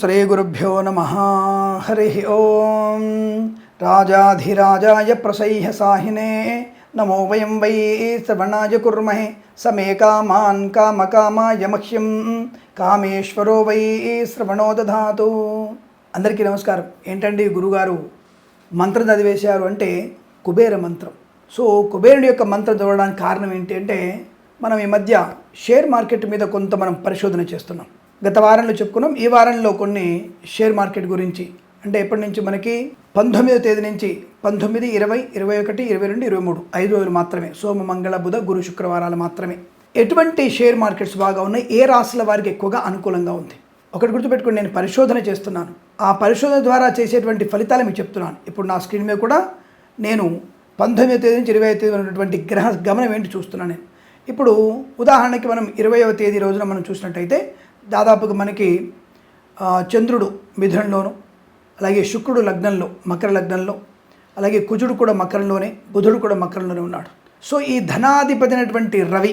శ్రీగురుభ్యో నమ. హరి ఓం. రాజాధిరాజాయ ప్రసహ్య సాహినే. నమో వయం వై శ్రవణాయ కుర్మహే. సమే కామాన్ కామకామాయ మహ్యం. కామేశ్వరో వై శ్రవణో దధాతు. అందరికీ నమస్కారం. ఏంటండి గురుగారు? మంత్రం చదివేశారు అంటే కుబేర మంత్రం. సో కుబేరుడి యొక్క మంత్రం చదవడానికి కారణం ఏంటి అంటే మనం ఈ మధ్య షేర్ మార్కెట్ మీద కొంత మనం పరిశోధన చేస్తున్నాం. గత వారంలో చెప్పుకున్నాం. ఈ వారంలో కొన్ని షేర్ మార్కెట్ గురించి. అంటే ఎప్పటి నుంచి మనకి? పంతొమ్మిదో తేదీ నుంచి పంతొమ్మిది ఇరవై ఇరవై ఒకటి ఇరవై రెండు ఇరవై మూడు. ఐదు రోజులు మాత్రమే. సోమ మంగళ బుధ గురు శుక్రవారాలు మాత్రమే. ఎటువంటి షేర్ మార్కెట్స్ బాగా ఉన్నాయి? ఏ రాశుల వారికి ఎక్కువగా అనుకూలంగా ఉంది? ఒకటి గుర్తుపెట్టుకుని నేను పరిశోధన చేస్తున్నాను. ఆ పరిశోధన ద్వారా చేసేటువంటి ఫలితాలు మీకు చెప్తున్నాను. ఇప్పుడు నా స్క్రీన్ మీద కూడా నేను పంతొమ్మిదో తేదీ నుంచి ఇరవై తేదీ ఉన్నటువంటి గ్రహ గమనం ఏంటి చూస్తున్నాను నేను. ఇప్పుడు ఉదాహరణకి మనం ఇరవైవ తేదీ రోజున మనం చూసినట్టయితే దాదాపుగా మనకి చంద్రుడు మిథునంలోను అలాగే శుక్రుడు లగ్నంలో మకర లగ్నంలో అలాగే కుజుడు కూడా మకరంలోనే బుధుడు కూడా మకరంలోనే ఉన్నాడు. సో ఈ ధనాధిపతి అయినటువంటి రవి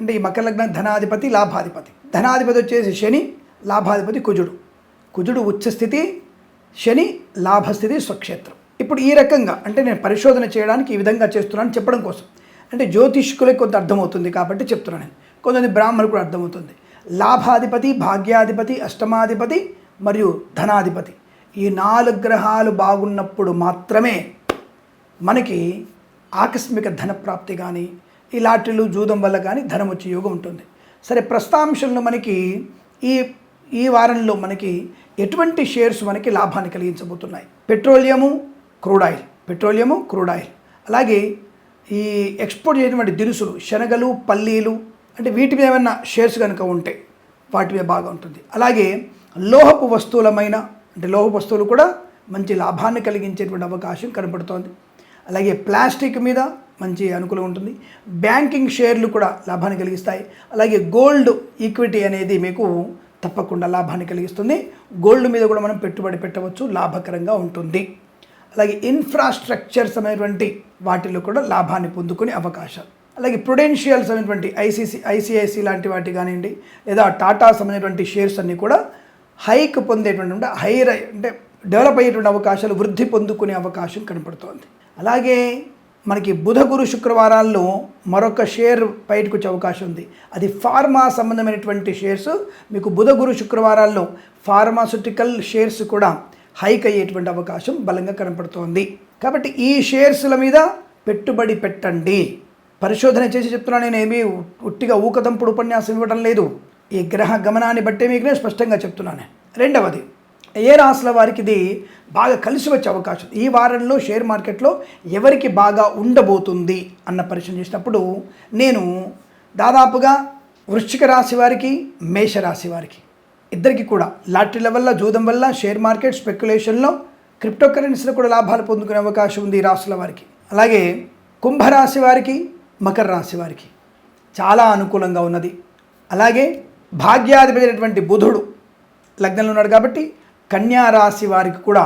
అంటే ఈ మకర లగ్నం ధనాధిపతి లాభాధిపతి. ధనాధిపతి వచ్చేసి శని లాభాధిపతి కుజుడు. కుజుడు ఉచ్చస్థితి శని లాభస్థితి స్వక్షేత్రం. ఇప్పుడు ఈ రకంగా అంటే నేను పరిశోధన చేయడానికి ఈ విధంగా చేస్తున్నాను చెప్పడం కోసం. అంటే జ్యోతిష్కులకు కొంత అర్థమవుతుంది కాబట్టి చెప్తున్నాను నేను. కొంతమంది బ్రాహ్మణులు కూడా అర్థమవుతుంది. లాభాధిపతి భాగ్యాధిపతి అష్టమాధిపతి మరియు ధనాధిపతి. ఈ నాలుగు గ్రహాలు బాగున్నప్పుడు మాత్రమే మనకి ఆకస్మిక ధన ప్రాప్తి కానీ ఈ లాటరీలు జూదం వల్ల కానీ ధనం వచ్చే యోగం ఉంటుంది. సరే ప్రస్తాంశంలో మనకి ఈ ఈ వారంలో మనకి ఎటువంటి షేర్స్ మనకి లాభాన్ని కలిగించబోతున్నాయి? Petroleum crude oil. Petroleum crude oil. అలాగే ఈ ఎక్స్పోర్ట్ చేసినటువంటి దినుసులు శనగలు పల్లీలు అంటే వీటి మీద ఏమైనా షేర్స్ కనుక ఉంటే వాటి మీద బాగా ఉంటుంది. అలాగే లోహపు వస్తువులమైన అంటే లోహపు వస్తువులు కూడా మంచి లాభాన్ని కలిగించేటువంటి అవకాశం కనబడుతోంది అలాగే ప్లాస్టిక్ మీద మంచి అనుకూలం ఉంటుంది. బ్యాంకింగ్ షేర్లు కూడా లాభాన్ని కలిగిస్తాయి. అలాగే గోల్డ్ ఈక్విటీ అనేది మీకు తప్పకుండా లాభాన్ని కలిగిస్తుంది. గోల్డ్ మీద కూడా మనం పెట్టుబడి పెట్టవచ్చు లాభకరంగా ఉంటుంది. అలాగే ఇన్ఫ్రాస్ట్రక్చర్స్ అనేటువంటి వాటిలో కూడా లాభాన్ని పొందుకునే అవకాశాలు అలాగే ప్రొడెన్షియల్స్ అనేటువంటి ఐసీసీ ఐసీఐసీ లాంటి వాటి కానివ్వండి లేదా టాటా సంబంధించినటువంటి షేర్స్ అన్నీ కూడా హైక్ పొందేటువంటి అంటే అంటే డెవలప్ అయ్యేటువంటి అవకాశాలు వృద్ధి పొందుకునే అవకాశం కనపడుతోంది. అలాగే మనకి బుధ గురు శుక్రవారాల్లో మరొక షేర్ బయటకు వచ్చే అవకాశం ఉంది. అది ఫార్మా సంబంధమైనటువంటి షేర్స్ మీకు బుధ గురు శుక్రవారాల్లో ఫార్మాస్యూటికల్ షేర్స్ కూడా హైక్ అయ్యేటువంటి అవకాశం బలంగా కనపడుతోంది. కాబట్టి ఈ షేర్స్ల మీద పెట్టుబడి పెట్టండి. పరిశోధన చేసి చెప్తున్నా నేను ఏమీ ఉట్టిగా ఊకదంపుడు ఉపన్యాసం ఇవ్వడం లేదు. ఈ గ్రహ గమనాన్ని బట్టే మీకు నేను స్పష్టంగా చెప్తున్నాను. రెండవది ఏ రాసుల వారికి ఇది బాగా కలిసి వచ్చే అవకాశం? ఈ వారంలో షేర్ మార్కెట్లో ఎవరికి బాగా ఉండబోతుంది అన్న పరిశీలన చేసినప్పుడు నేను దాదాపుగా వృశ్చిక రాశి వారికి మేషరాశి వారికి ఇద్దరికి కూడా లాటరీల వల్ల జూదం వల్ల షేర్ మార్కెట్ స్పెక్యులేషన్లో క్రిప్టో కరెన్సీలో కూడా లాభాలు పొందుకునే అవకాశం ఉంది ఈ రాసుల వారికి. అలాగే కుంభరాశి వారికి మకర రాశి వారికి చాలా అనుకూలంగా ఉన్నది. అలాగే భాగ్యాధిపతి అయినటువంటి బుధుడు లగ్నంలో ఉన్నాడు కాబట్టి కన్యా రాశి వారికి కూడా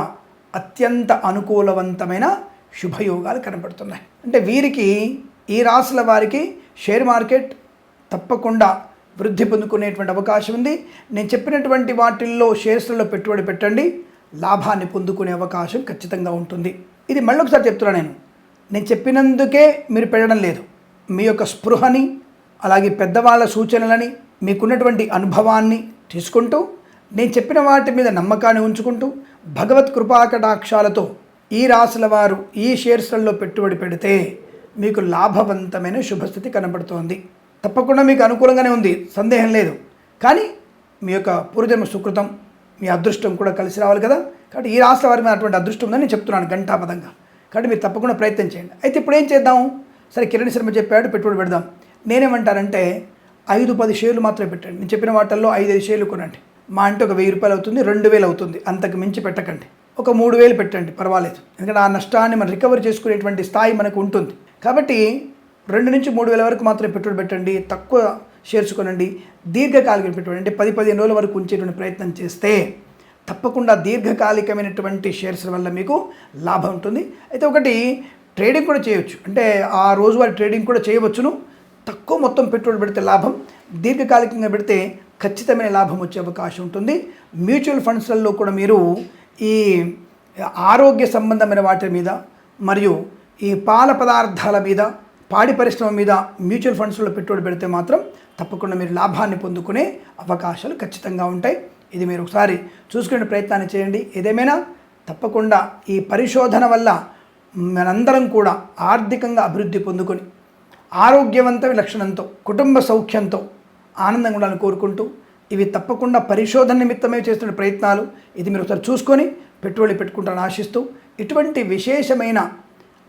అత్యంత అనుకూలవంతమైన శుభయోగాలు కనబడుతున్నాయి. అంటే వీరికి ఈ రాశుల వారికి షేర్ మార్కెట్ తప్పకుండా వృద్ధి పొందుకునేటువంటి అవకాశం ఉంది. నేను చెప్పినటువంటి వాటిల్లో షేర్స్లలో పెట్టుబడి పెట్టండి. లాభాన్ని పొందుకునే అవకాశం ఖచ్చితంగా ఉంటుంది. ఇది మళ్ళీ ఒకసారి చెప్తున్నా నేను. నేను చెప్పినందుకే మీరు పెట్టడం లేదు. మీ యొక్క స్పృహని అలాగే పెద్దవాళ్ళ సూచనలని మీకున్నటువంటి అనుభవాన్ని తీసుకుంటూ నేను చెప్పిన వాటి మీద నమ్మకాన్ని ఉంచుకుంటూ భగవత్ కృపాకటాక్షాలతో ఈ రాశుల వారు ఈ షేర్స్లలో పెట్టుబడి పెడితే మీకు లాభవంతమైన శుభస్థితి కనబడుతోంది. తప్పకుండా మీకు అనుకూలంగానే ఉంది సందేహం లేదు. కానీ మీ యొక్క పూర్వజన్మ సుకృతం మీ అదృష్టం కూడా కలిసి రావాలి కదా. కాబట్టి ఈ రాష్ట్ర వారి మీద అటువంటి అదృష్టం ఉందని నేను చెప్తున్నాను ఘంటాపదంగా. కాబట్టి మీరు తప్పకుండా ప్రయత్నం చేయండి. అయితే ఇప్పుడు ఏం చేద్దాం? సరే కిరణ్ శర్మ చెప్పాడు పెట్టుబడి పెడదాం. నేనేమంటానంటే ఐదు పది షేర్లు మాత్రమే పెట్టండి. నేను చెప్పిన వాటిల్లో ఐదు ఐదు షేర్లు కొనండి. మా అంటే ఒక వెయ్యి రూపాయలు అవుతుంది రెండు వేలు అవుతుంది. అంతకు మించి పెట్టకండి. ఒక మూడు వేలు పెట్టండి పర్వాలేదు. ఎందుకంటే ఆ నష్టాన్ని మనం రికవర్ చేసుకునేటువంటి స్థాయి మనకు ఉంటుంది. కాబట్టి రెండు నుంచి మూడు వేల వరకు మాత్రమే పెట్టుబడి పెట్టండి తక్కువ షేర్స్ కొనండి దీర్ఘకాలిక పెట్టుబడి అంటే పది పదిహేను రోజుల వరకు ఉంచేటువంటి ప్రయత్నం చేస్తే తప్పకుండా దీర్ఘకాలికమైనటువంటి షేర్స్ వల్ల మీకు లాభం ఉంటుంది. అయితే ఒకటి ట్రేడింగ్ కూడా చేయొచ్చు. అంటే ఆ రోజువారీ ట్రేడింగ్ కూడా చేయవచ్చును. తక్కువ మొత్తం పెట్టుబడి పెడితే లాభం దీర్ఘకాలికంగా పెడితే ఖచ్చితమైన లాభం వచ్చే అవకాశం ఉంటుంది. మ్యూచువల్ ఫండ్స్లలో కూడా మీరు ఈ ఆరోగ్య సంబంధమైన వాటి మీద మరియు ఈ పాల పదార్థాల మీద పాడి పరిశ్రమ మీద మ్యూచువల్ ఫండ్స్లో పెట్టుబడి పెడితే మాత్రం తప్పకుండా మీరు లాభాన్ని పొందుకునే అవకాశాలు ఖచ్చితంగా ఉంటాయి. ఇది మీరు ఒకసారి చూసుకునే ప్రయత్నాన్ని చేయండి. ఏదేమైనా తప్పకుండా ఈ పరిశోధన వల్ల మనందరం కూడా ఆర్థికంగా అభివృద్ధి పొందుకొని ఆరోగ్యవంత లక్షణంతో కుటుంబ సౌఖ్యంతో ఆనందంగా ఉండాలని కోరుకుంటూ ఇవి తప్పకుండా పరిశోధన నిమిత్తమే చేస్తున్న ప్రయత్నాలు. ఇది మీరు ఒకసారి చూసుకొని పెట్టుబడి పెట్టుకుంటారని ఆశిస్తూ ఇటువంటి విశేషమైన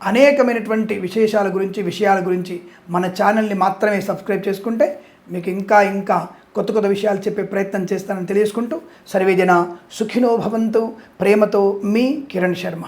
అనేకమైనటువంటి విశేషాల గురించి విషయాల గురించి మన ఛానల్ని మాత్రమే సబ్స్క్రైబ్ చేసుకుంటే మీకు ఇంకా ఇంకా కొత్త కొత్త విషయాలు చెప్పే ప్రయత్నం చేస్తానని తెలియజేసుకుంటూ సర్వేజన సుఖినో భవంతు. ప్రేమతో మీ కిరణ్ శర్మ.